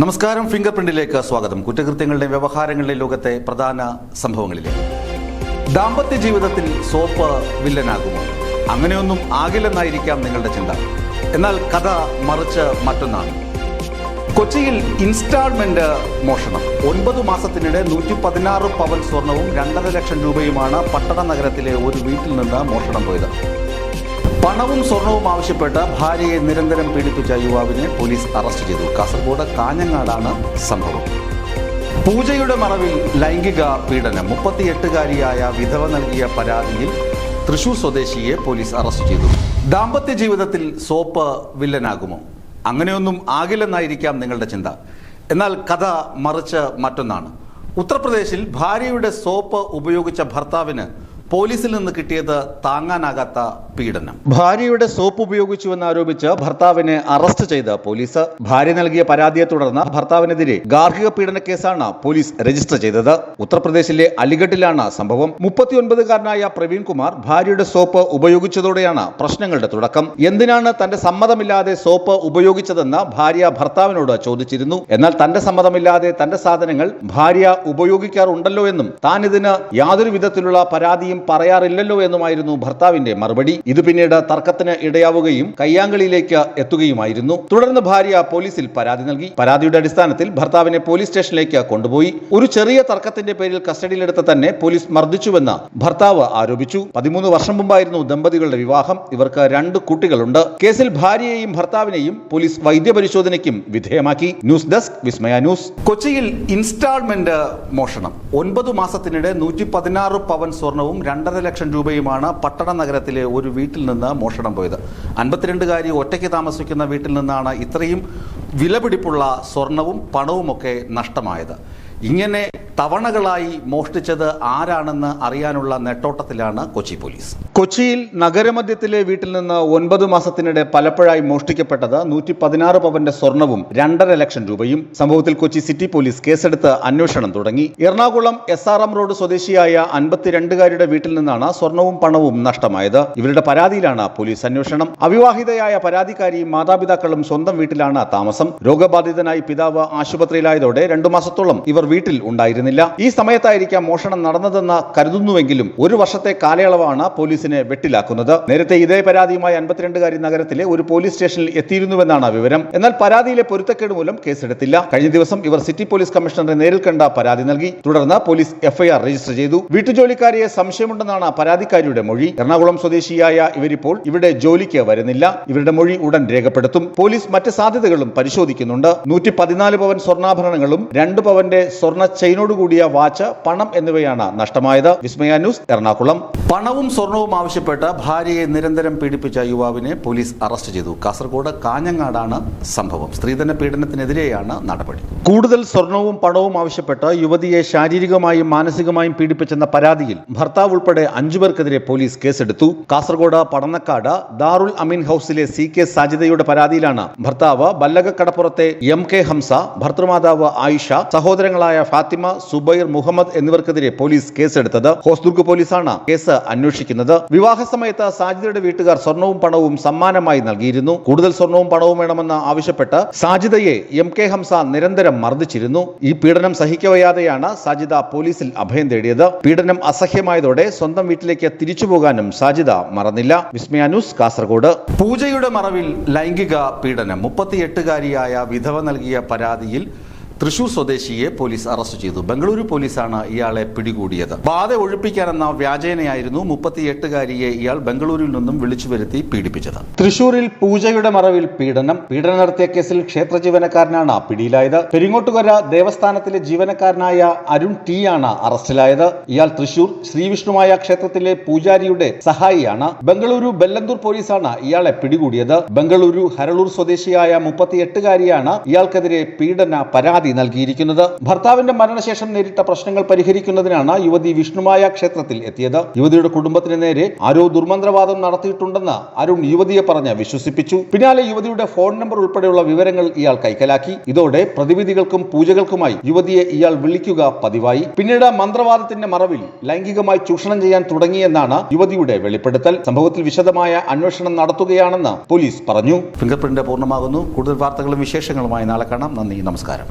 നമസ്കാരം ഫിംഗർ പ്രിന്റിലേക്ക് സ്വാഗതം. കുറ്റകൃത്യങ്ങളുടെ വ്യവഹാരങ്ങളിലെ ലോകത്തെ പ്രധാന സംഭവങ്ങളിലേക്ക്. ദാമ്പത്യ ജീവിതത്തിൽ സോപ്പ് വില്ലനാകുമോ? അങ്ങനെയൊന്നും ആകില്ലെന്നായിരിക്കാം നിങ്ങളുടെ ചിന്ത. എന്നാൽ കഥ മറിച്ച് മറ്റൊന്നാണ്. കൊച്ചിയിൽ ഇൻസ്റ്റാൾമെന്റ് മോഷണം. ഒൻപത് മാസത്തിനിടെ നൂറ്റി പതിനാറ് പവൻ സ്വർണവും രണ്ടര ലക്ഷം രൂപയുമാണ് പട്ടണ നഗരത്തിലെ ഒരു വീട്ടിൽ നിന്ന് മോഷണം പോയത്. പണവും സ്വർണവും ആവശ്യപ്പെട്ട് ഭാര്യയെ നിരന്തരം പീഡിപ്പിച്ച യുവാവിനെ പോലീസ് അറസ്റ്റ് ചെയ്തു. കാസർഗോഡ് കാഞ്ഞങ്ങാടാണ് സംഭവം. പൂജയുടെ മറവിൽ ലൈംഗിക പീഡനം. മുപ്പത്തിയെട്ടുകാരിയായ വിധവ നൽകിയ പരാതിയിൽ തൃശൂർ സ്വദേശിയെ പോലീസ് അറസ്റ്റ് ചെയ്തു. ദാമ്പത്യ ജീവിതത്തിൽ സോപ്പ് വില്ലനാകുമോ? അങ്ങനെയൊന്നും ആകില്ലെന്നായിരിക്കാം നിങ്ങളുടെ ചിന്ത. എന്നാൽ കഥ മറിച്ച് മറ്റൊന്നാണ്. ഉത്തർപ്രദേശിൽ ഭാര്യയുടെ സോപ്പ് ഉപയോഗിച്ച ഭർത്താവിന് പോലീസിൽ നിന്ന് കിട്ടിയത് താങ്ങാനാകാത്ത പീഡനം. ഭാര്യയുടെ സോപ്പ് ഉപയോഗിച്ചുവെന്ന് ആരോപിച്ച് ഭർത്താവിനെ അറസ്റ്റ് ചെയ്ത പോലീസ്. ഭാര്യ നൽകിയ പരാതിയെ തുടർന്ന് ഭർത്താവിനെതിരെ ഗാർഹിക പീഡന കേസാണ് പോലീസ് രജിസ്റ്റർ ചെയ്തത്. ഉത്തർപ്രദേശിലെ അലിഗഡിലാണ് സംഭവം. മുപ്പത്തിയൊൻപതുകാരനായ പ്രവീൺ കുമാർ ഭാര്യയുടെ സോപ്പ് ഉപയോഗിച്ചതോടെയാണ് പ്രശ്നങ്ങളുടെ തുടക്കം. എന്തിനാണ് തന്റെ സമ്മതമില്ലാതെ സോപ്പ് ഉപയോഗിച്ചതെന്ന് ഭാര്യ ഭർത്താവിനോട് ചോദിച്ചിരുന്നു. എന്നാൽ തന്റെ സമ്മതമില്ലാതെ തന്റെ സാധനങ്ങൾ ഭാര്യ ഉപയോഗിക്കാറുണ്ടല്ലോ എന്നും താൻ ഇതിന് യാതൊരു വിധത്തിലുള്ള പരാതിയും പറയാറില്ലല്ലോ എന്നുമായിരുന്നു ഭർത്താവിന്റെ മറുപടി. ഇത് പിന്നീട് തർക്കത്തിന് ഇടയാവുകയും കയ്യാങ്കളിയിലേക്ക് എത്തുകയുമായിരുന്നു. തുടർന്ന് ഭാര്യ പോലീസിൽ പരാതി നൽകി. പരാതിയുടെ അടിസ്ഥാനത്തിൽ ഭർത്താവിനെ പോലീസ് സ്റ്റേഷനിലേക്ക് കൊണ്ടുപോയി. ഒരു ചെറിയ തർക്കത്തിന്റെ പേരിൽ കസ്റ്റഡിയിലെടുത്ത് തന്നെ പോലീസ് മർദ്ദിച്ചുവെന്ന് ഭർത്താവ് ആരോപിച്ചു. പതിമൂന്ന് വർഷം മുമ്പായിരുന്നു ദമ്പതികളുടെ വിവാഹം. ഇവർക്ക് രണ്ട് കുട്ടികളുണ്ട്. കേസിൽ ഭാര്യയെയും ഭർത്താവിനെയും പോലീസ് വൈദ്യപരിശോധനയ്ക്കും വിധേയമാക്കി. News desk Vismaya news. കൊച്ചിയിൽ ഇൻസ്റ്റാൾമെന്റ് മോഷണം. ഒൻപത് മാസത്തിനിടെ നൂറ്റി പവൻ സ്വർണവും രണ്ടര ലക്ഷം രൂപയുമാണ് പട്ടണ നഗരത്തിലെ ഒരു വീട്ടിൽ നിന്ന് മോഷണം പോയത്. അൻപത്തിരണ്ടുകാരി ഒറ്റയ്ക്ക് താമസിക്കുന്ന വീട്ടിൽ നിന്നാണ് ഇത്രയും വിലപിടിപ്പുള്ള സ്വർണവും പണവുമൊക്കെ നഷ്ടമായത്. ഇങ്ങനെ തവണകളായി മോഷ്ടിച്ചത് ആരാണെന്ന് അറിയാനുള്ള നെട്ടോട്ടത്തിലാണ് കൊച്ചി പോലീസ്. കൊച്ചിയിൽ നഗരമധ്യത്തിലെ വീട്ടിൽ നിന്ന് ഒൻപത് മാസത്തിനിടെ പലപ്പോഴായി മോഷ്ടിക്കപ്പെട്ടത് നൂറ്റി പതിനാറ് പവന്റെ സ്വർണവും രണ്ടര ലക്ഷം രൂപയും. സംഭവത്തിൽ കൊച്ചി സിറ്റി പോലീസ് കേസെടുത്ത് അന്വേഷണം തുടങ്ങി. Ernakulam S R M road സ്വദേശിയായ അൻപത്തിരണ്ടുകാരുടെ വീട്ടിൽ നിന്നാണ് സ്വർണവും പണവും നഷ്ടമായത്. ഇവരുടെ പരാതിയിലാണ് പോലീസ് അന്വേഷണം. അവിവാഹിതയായ പരാതിക്കാരിയും മാതാപിതാക്കളും സ്വന്തം വീട്ടിലാണ് താമസം. രോഗബാധിതനായി പിതാവ് ആശുപത്രിയിലായതോടെ രണ്ടു മാസത്തോളം ഇവർ വീട്ടിൽ ഉണ്ടായിരുന്നില്ല ഈ സമയത്തായിരിക്കാം മോഷണം നടന്നതെന്ന് കരുതുന്നുവെങ്കിലും ഒരു വർഷത്തെ കാലയളവാണ് പോലീസിനെ വെട്ടിലാക്കുന്നത്. നേരത്തെ ഇതേ പരാതിയുമായി അൻപത്തിരണ്ടുകാരി നഗരത്തിലെ ഒരു പോലീസ് സ്റ്റേഷനിൽ എത്തിയിരുന്നുവെന്നാണ് വിവരം. എന്നാൽ പരാതിയിലെ പൊരുത്തക്കേട് മൂലം കേസെടുത്തില്ല. കഴിഞ്ഞ ദിവസം ഇവർ സിറ്റി പോലീസ് കമ്മീഷണറെ നേരിൽ കണ്ട പരാതി നൽകി. തുടർന്ന് പോലീസ് എഫ്ഐആർ രജിസ്റ്റർ ചെയ്തു. വീട്ടുജോലിക്കാരിയെ സംശയമുണ്ടെന്നാണ് പരാതിക്കാരിയുടെ മൊഴി. എറണാകുളം സ്വദേശിയായ ഇവരിപ്പോൾ ഇവിടെ ജോലിക്ക് വരുന്നില്ല. ഇവരുടെ മൊഴി ഉടൻ രേഖപ്പെടുത്തും. പോലീസ് മറ്റ് സാധ്യതകളും പരിശോധിക്കുന്നുണ്ട്. നൂറ്റി പതിനാല് പവൻ സ്വർണാഭരണങ്ങളും രണ്ട് പവന്റെ സ്വർണ ചെയിനോട് കൂടിയ വാച്ച് പണം എന്നിവയാണ് നഷ്ടമായത്. വിസ്മയ ന്യൂസ് എറണാകുളം. പണവും സ്വർണവും ആവശ്യപ്പെട്ട് ഭാര്യയെ നിരന്തരം പീഡിപ്പിച്ച യുവാവിനെ പോലീസ് അറസ്റ്റ് ചെയ്തു. കാസർഗോഡ് കാഞ്ഞങ്ങാടാണ് സംഭവം. സ്ത്രീധന പീഡനത്തിനെതിരെയാണ് നടപടി. കൂടുതൽ സ്വർണവും പണവും ആവശ്യപ്പെട്ട് യുവതിയെ ശാരീരികമായും മാനസികമായും പീഡിപ്പിച്ചെന്ന പരാതിയിൽ ഭർത്താവ് ഉൾപ്പെടെ അഞ്ചുപേർക്കെതിരെ പോലീസ് കേസെടുത്തു. കാസർഗോഡ് പടന്നക്കാട് ദാറുൽ അമീൻ ഹൌസിലെ സി കെ സാജിദയുടെ പരാതിയിലാണ് ഭർത്താവ്. ബല്ലകക്കടപ്പുറത്തെ എം കെ ഹംസ ഭർത്തൃമാതാവ് ആയിഷ സഹോദരങ്ങളായ ഫാത്തിമ സുബൈർ മുഹമ്മദ് എന്നിവർക്കെതിരെ പോലീസ് കേസെടുത്തത് ഹോസ്ദുർഗ് പോലീസാണ്. കേസ് അന്വേഷിക്കുന്നത് വിവാഹ സമയത്ത് സാജിദയുടെ വീട്ടുകാർ സ്വർണവും പണവും സമ്മാനമായി നൽകിയിരുന്നു. കൂടുതൽ സ്വർണവും പണവും വേണമെന്ന് ആവശ്യപ്പെട്ട് സാജിദയെ എം കെ ഹംസ നിരന്തരം മർദ്ദിച്ചിരുന്നു. ഈ പീഡനം സഹിക്കവയ്യാതെയാണ് സാജിദ പോലീസിൽ അഭയം തേടിയത്. പീഡനം അസഹ്യമായതോടെ സ്വന്തം വീട്ടിലേക്ക് തിരിച്ചു പോകാനും സാജിദ മറന്നില്ല. വിസ്മയ ന്യൂസ് കാസർഗോഡ്. പൂജയുടെ മറവിൽ ലൈംഗിക പീഡനം. മുപ്പത്തിയെട്ടുകാരിയായ വിധവ നൽകിയ പരാതിയിൽ തൃശൂർ സ്വദേശിയെ പോലീസ് അറസ്റ്റ് ചെയ്തു. ബംഗളൂരു പോലീസാണ് ഇയാളെ പിടികൂടിയത്. ബാധ ഒഴിപ്പിക്കാനെന്ന വ്യാജേനയായിരുന്നു മുപ്പത്തിയെട്ടുകാരിയെ ഇയാൾ ബംഗളൂരുവിൽ നിന്നും വിളിച്ചു വരുത്തി പീഡിപ്പിച്ചത്. തൃശൂരിൽ പൂജയുടെ മറവിൽ പീഡനം പീഡനം നടത്തിയ കേസിൽ ക്ഷേത്ര ജീവനക്കാരനാണ് പിടിയിലായത്. പെരിങ്ങോട്ടുകര ദേവസ്ഥാനത്തിലെ ജീവനക്കാരനായ അരുൺ ടി ആണ് അറസ്റ്റിലായത്. ഇയാൾ തൃശൂർ ശ്രീവിഷ്ണുമായ ക്ഷേത്രത്തിലെ പൂജാരിയുടെ സഹായിയാണ്. ബംഗളൂരു ബെല്ലന്തൂർ പോലീസാണ് ഇയാളെ പിടികൂടിയത്. ബംഗളൂരു ഹരളൂർ സ്വദേശിയായ മുപ്പത്തിയെട്ടുകാരിയാണ് ഇയാൾക്കെതിരെ പീഡന പരാതി പരാതി നൽകിയിരിക്കുന്നത്. ഭർത്താവിന്റെ മരണശേഷം നേരിട്ട പ്രശ്നങ്ങൾ പരിഹരിക്കുന്നതിനാണ് യുവതി വിഷ്ണുമായ ക്ഷേത്രത്തിൽ എത്തിയത്. യുവതിയുടെ കുടുംബത്തിന് നേരെ ആരോ ദുർമന്ത്രവാദം നടത്തിയിട്ടുണ്ടെന്ന് അരുൺ യുവതിയെ പറഞ്ഞ് വിശ്വസിപ്പിച്ചു. പിന്നാലെ യുവതിയുടെ ഫോൺ നമ്പർ ഉൾപ്പെടെയുള്ള വിവരങ്ങൾ ഇയാൾ കൈക്കലാക്കി. ഇതോടെ പ്രതിവിധികൾക്കും പൂജകൾക്കുമായി യുവതിയെ ഇയാൾ വിളിക്കുക പതിവായി. പിന്നീട് മന്ത്രവാദത്തിന്റെ മറവിൽ ലൈംഗികമായി ചൂഷണം ചെയ്യാൻ തുടങ്ങിയെന്നാണ് യുവതിയുടെ വെളിപ്പെടുത്തൽ. സംഭവത്തിൽ വിശദമായ അന്വേഷണം നടത്തുകയാണെന്ന് പോലീസ് പറഞ്ഞു. ഫിംഗർ പ്രിന്റ് പൂർണമാകുന്നു. കൂടുതൽ വാർത്തകളും വിശേഷങ്ങളുമായി നാളെ കാണാം. നന്ദി നമസ്കാരം.